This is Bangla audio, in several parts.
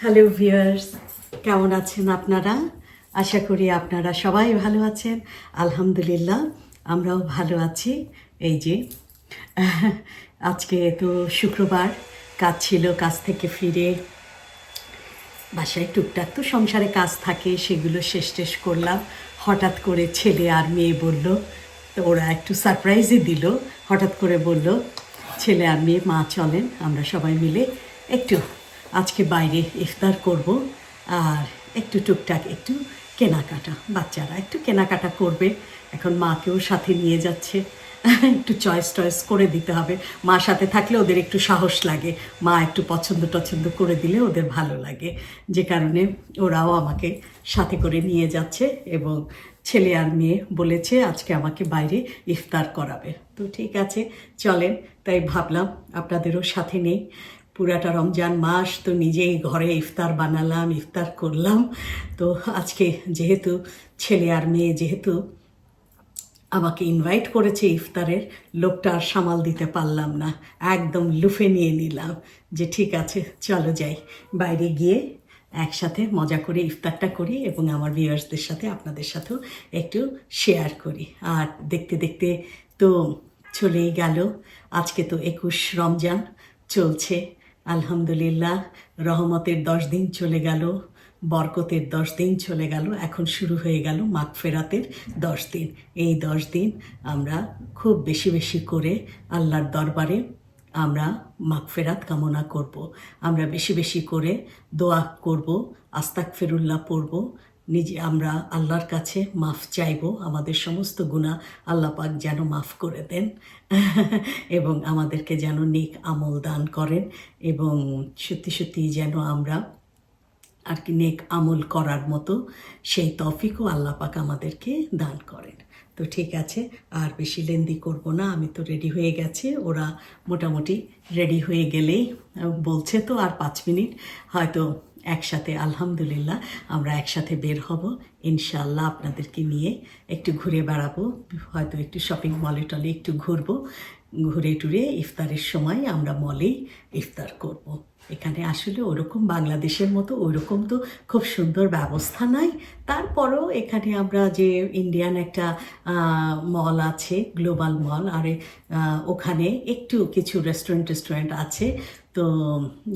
হ্যালো ভিউয়ার্স কেমন আছেন আপনারা? আশা করি আপনারা সবাই ভালো আছেন। আলহামদুলিল্লাহ, আমরাও ভালো আছি। এই যে, আজকে তো শুক্রবার, কাজ ছিল কাজ থেকে ফিরে। বাসায় টুকটাক তো সংসারে কাজ থাকে, সেগুলো শেষ টেস করলাম। হঠাৎ করে ছেলে আর মেয়ে বলল, তো ওরা একটু সারপ্রাইজই দিল। হঠাৎ করে বলল, ছেলে আর মেয়ে, মা চলেন, আমরা সবাই মিলে একটু আজকে বাইরে ইফতার করব আর একটু টুকটাক একটু কেনাকাটা, বাচ্চারা একটু কেনাকাটা করবে। এখন মাকেও সাথে নিয়ে যাচ্ছে। একটু চয়েস টয়েস করে দিতে হবে। মা সাথে থাকলে ওদের একটু সাহস লাগে। মা একটু পছন্দ টছন্দ করে দিলে ওদের ভালো লাগে। যে কারণে ওরাও আমাকে সাথে করে নিয়ে যাচ্ছে এবং ছেলে আর মেয়ে বলেছে আজকে আমাকে বাইরে ইফতার করাবে। তো ঠিক আছে, চলেন। তাই ভাবলাম আপনাদেরও সাথে নেই। পুরাটা রমজান মাস, তো নিজেই ঘরে ইফতার বানালাম, ইফতার করলাম। তো আজকে যেহেতু ছেলে আর মেয়ে যেহেতু আমাকে ইনভাইট করেছে ইফতারের, লোকটা আর সামাল দিতে পারলাম না। একদম লুফে নিয়ে নিলাম যে ঠিক আছে, চলো যাই। বাইরে গিয়ে একসাথে মজা করে ইফতারটা করি এবং আমার ভিউয়ার্সদের সাথে আপনাদের সাথেও একটু শেয়ার করি। আর দেখতে দেখতে তো চলেই গেল। আজকে তো একুশ রমজান চলছে। আলহামদুলিল্লাহ, রহমতের দশ দিন চলে গেল, বরকতের দশ দিন চলে গেল, এখন শুরু হয়ে গেল মাঘ ফেরাতের দশ দিন এই দশ দিন আমরা খুব বেশি বেশি করে আল্লাহর দরবারে আমরা মাগফেরাত কামনা করব। আমরা বেশি বেশি করে দোয়া করব আস্তাক ফেরুল্লাহ পড়ব নিজে, আমরা আল্লাহর কাছে মাফ চাইব। আমাদের সমস্ত গুণা আল্লাহ পাক যেন মাফ করে দেন এবং আমাদেরকে যেন নেক আমল দান করেন এবং সত্যি সত্যি যেন আমরা আর কি নেক আমল করার মতো সেই তফিকও আল্লাহ পাক আমাদেরকে দান করেন। তো ঠিক আছে, আর বেশি লেন্দি করব না, আমি তো রেডি হয়ে গেছে। ওরা মোটামুটি রেডি হয়ে গেলেই বলছে তো আর পাঁচ মিনিট, হয়তো একসাথে, আলহামদুলিল্লাহ, আমরা একসাথে বের হব। ইনশাল্লাহ আপনাদেরকে নিয়ে একটু ঘুরে বেড়াবো, হয়তো একটু শপিং মলে টলে একটু ঘুরবো। ঘুরে টুরে ইফতারের সময় আমরা মলেই ইফতার করব। এখানে আসলে ওরকম বাংলাদেশের মতো ওরকম তো খুব সুন্দর ব্যবস্থা নাই। তারপরেও এখানে আমরা যে ইন্ডিয়ান একটা মল আছে গ্লোবাল মল আর ওখানে একটু কিছু রেস্টুরেন্ট টেস্টুরেন্ট আছে। তো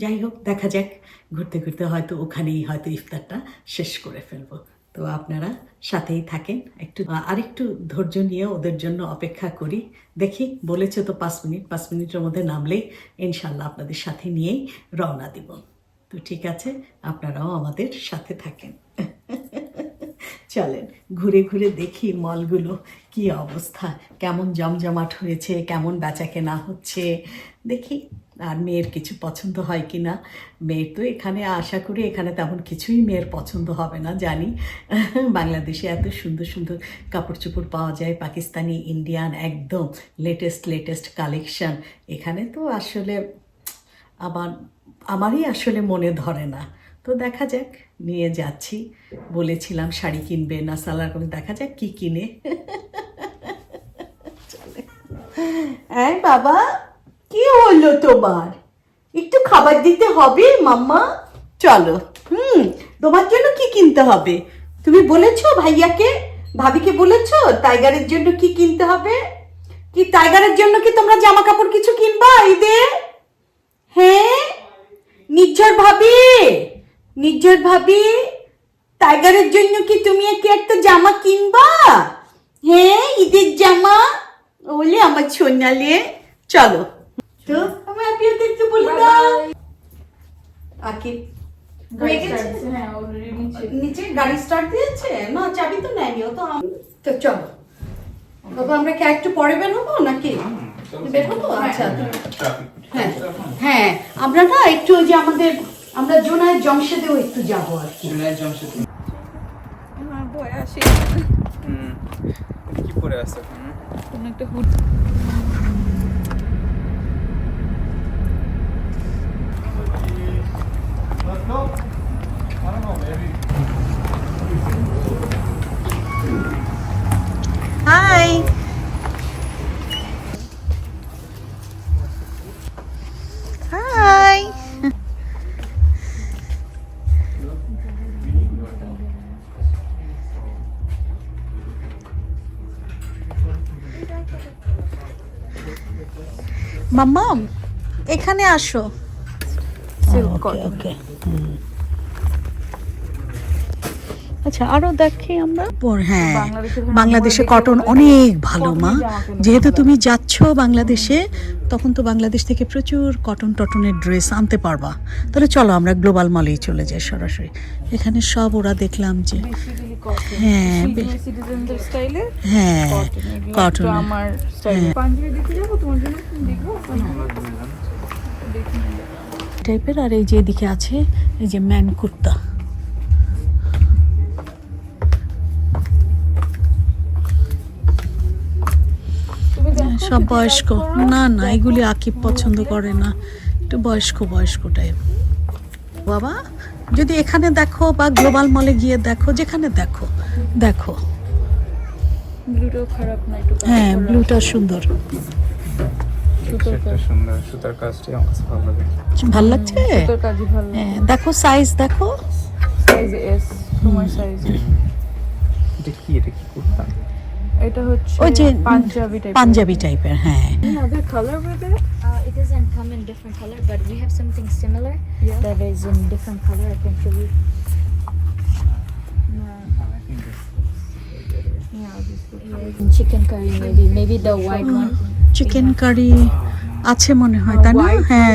যাই হোক, দেখা যাক। ঘুরতে ঘুরতে হয়তো ওখানেই হয়তো ইফতারটা শেষ করে ফেলব। তো আপনারা সাথেই থাকেন। একটু আরেকটু ধৈর্য নিয়ে ওদের জন্য অপেক্ষা করি। দেখি, বলেছে তো পাঁচ মিনিট, পাঁচ মিনিটের মধ্যে নামলেই ইনশাল্লাহ আপনাদের সাথে নিয়েই রওনা দিব। তো ঠিক আছে, আপনারাও আমাদের সাথে থাকেন। চলেন ঘুরে ঘুরে দেখি মলগুলো কি অবস্থা। কেমন জমজমাট হয়েছে, কেমন বেচা কেনা হচ্ছে। দেখি আর মেয়ের কিছু পছন্দ হয় কি না মেয়ের তো এখানে আশা করি এখানে তেমন কিছুই মেয়ের পছন্দ হবে না, জানি। বাংলাদেশে এত সুন্দর সুন্দর কাপড় চোপড় পাওয়া যায়, পাকিস্তানি, ইন্ডিয়ান, একদম লেটেস্ট লেটেস্ট কালেকশন এখানে তো আসলে আমার, আমারই আসলে মনে ধরে না। তো দেখা যাক, নিয়ে যাচ্ছি। বলেছিলাম শাড়ি কিনবে, না সালার করে দেখা যাক কি কিনে। এই বাবা, কি হলো তোমার? একটু খাবার দিতে হবে, মাম্মা? চলো, হুম, তোমার জন্য কি কিনতে হবে? তুমি বলেছ ভাইয়াকে, ভাবিকে বলেছ, টাইগারের জন্য কি কিনতে হবে? কি টাইগারের জন্য কি তোমরা জামা কাপড় কিছু কিনবা, ঈদে? হ্যাঁ? নির্ঝর ভাবি! নির্ঝর ভাবি টাইগারের জন্য কি তুমি কি একটা জামা কিনবা? হ্যাঁ ঈদের জামা। বলে আমার সোনালে। চলো। তো আমার আপিয়াতে একটু বলে দাও। আকি হ্যাঁ নিচে। নিচে গাড়ি স্টার্ট দিয়েছে? না চাবি তো নেয়নি ও তো আম- তো চলো। বাবা আমরা কি একটু পরে বের হব নাকি বের হব আচ্ছা হ্যাঁ হ্যাঁ আমরা না একটু ওই যে আমাদের আমরা জোনায় জংশনেও একটু যাব আর কি। আমার ভয় আসে। কি পরে আছে কোনো একটা হুট। হাই মাম্মাম এখানে আসো। ওকে. ওকে আচ্ছা আরও দেখি আমরা। হ্যাঁ বাংলাদেশে ধরুন বাংলাদেশে আমরা কটন অনেক ভালো মা। যেহেতু তুমি যাচ্ছ বাংলাদেশে তখন তো বাংলাদেশ থেকে প্রচুর কটন টটনের ড্রেস আনতে পারবা। তাহলে চলো আমরা গ্লোবাল মলেই চলে যাই সরাসরি। এখানে সব ওরা দেখলাম যে হ্যাঁ, হ্যাঁ কটন কটন আমার স্টাইলে হ্যাঁ। টাইপের আর এই যে এদিকে আছে এই যে ম্যান কুর্তা। সব বয়স্ক। না না। এগুলি আকিব পছন্দ করে না। একটু বয়স্ক বয়স্ক টাইপ বাবা যদি এখানে দেখো বা গ্লোবাল মলে গিয়ে দেখো যেখানে দেখো দেখো। ব্লুটাও খারাপ না একটু হ্যাঁ ব্লুটা সুন্দর। সুতোর সেটটা কাজ। সুন্দর সুতার কাজটি আমার কাছে ভালো লাগে। ভালো লাগছে? সুতোর কাজই ভালো হ্যাঁ দেখো সাইজ দেখো। সাইজ এস তোমার সাইজ এটা কি এটা কি কুর্তা? এটা হচ্ছে পাঞ্জাবি টাইপের পাঞ্জাবি টাইপের হ্যাঁ। Colour with it it colour but we have something similar that is in different colour I can show you chicken curry আছে মনে হয় তাই না? হ্যাঁ।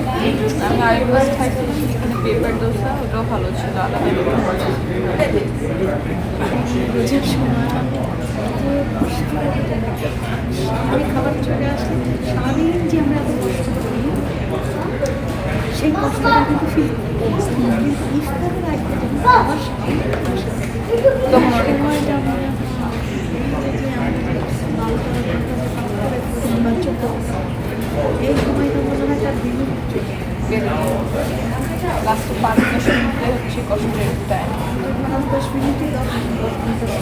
পেপার দোসা, ওটাও ভালো ছিল, আলাদা খাবার চলে আসলে সারাদিন যে আমরা এত সেই কষ্টটা কিন্তু ফিল তখন অনেক সময়টা আমরা এই যে আমরা যে লাল করার জন্য যে কাজ করে কিংবা চোখ এই সময়টা মনে হয় তার বিলুপ্ত লাস্টে পাঁচ মধ্যে হচ্ছে কষ্টের দশ দশ দশ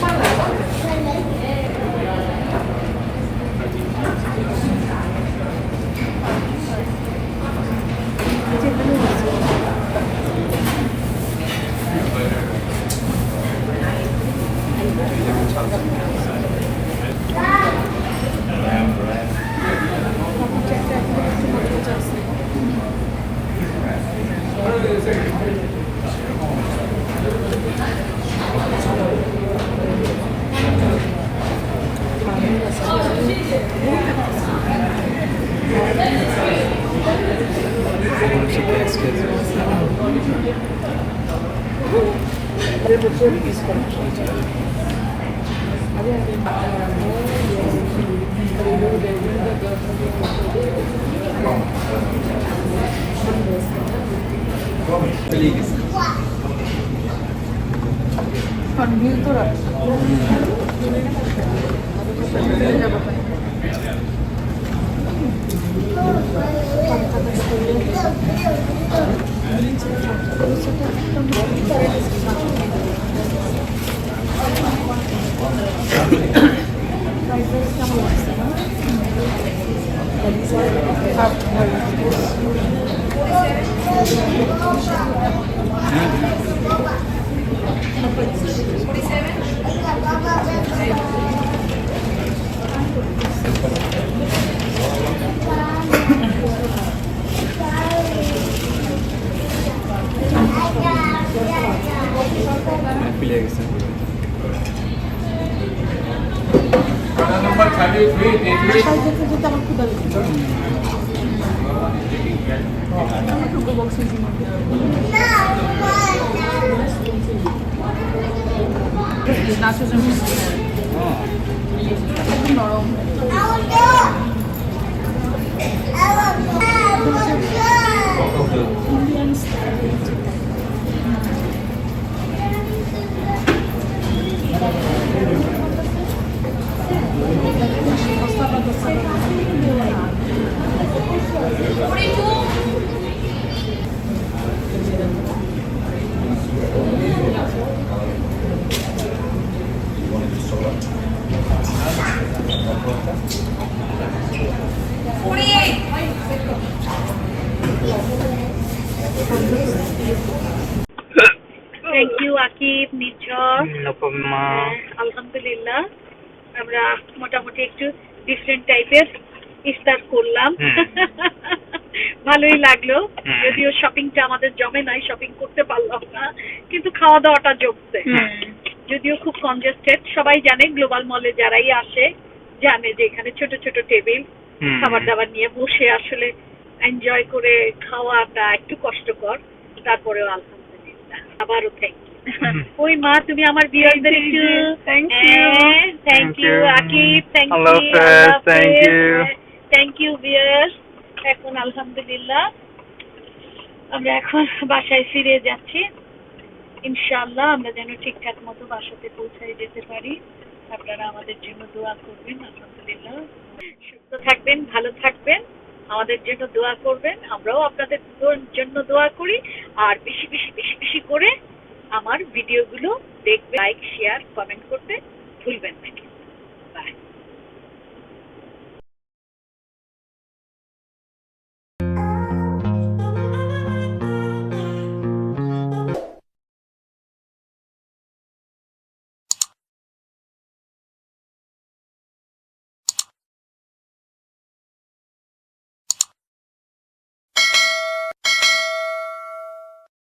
感じになります。ভিউ তো নাচের জন্য একদম নরম thank you Akib Nirjhor No মা। হ্যাঁ, আলহামদুলিল্লাহ। আমরা মোটামুটি একটু ডিফারেন্ট টাইপের ইফতার করলাম। ভালোই লাগল। যদিও শপিংটা আমাদের জমে নাই শপিং করতে পারলাম না কিন্তু খাওয়া দাওয়াটা জমছে যদিও খুব কনজেস্টেড সবাই জানে গ্লোবাল মলে যারাই আসে জানে যে এখানে ছোট ছোট টেবিল খাবার দাবার নিয়ে বসে আসলে এনজয় করে খাওয়াটা একটু কষ্টকর। তারপরেও আলহামদুলিল্লাহ। আবারও থ্যাংক হুম। ওই মা তুমি আমার বিয়ারদের একটু Thank you. Thank you Akib thank you Hafiz, thank thank you বিয়ার এখন আলহামদুলিল্লাহ আমরা এখন বাসায় ফিরে যাচ্ছি। ইনশাআল্লাহ আমরা যেন ঠিকঠাক মতো বাসাতে পৌঁছায় যেতে পারি। আপনারা আমাদের জন্য দোয়া করবেন আলহামদুলিল্লাহ। সুস্থ থাকবেন ভালো থাকবেন আমাদের জন্য দোয়া করবেন। আমরাও আপনাদের দো- জন্য দোয়া করি আর বেশি বেশি বেশি বেশি করে আমার ভিডিওগুলো দেখবে লাইক শেয়ার কমেন্ট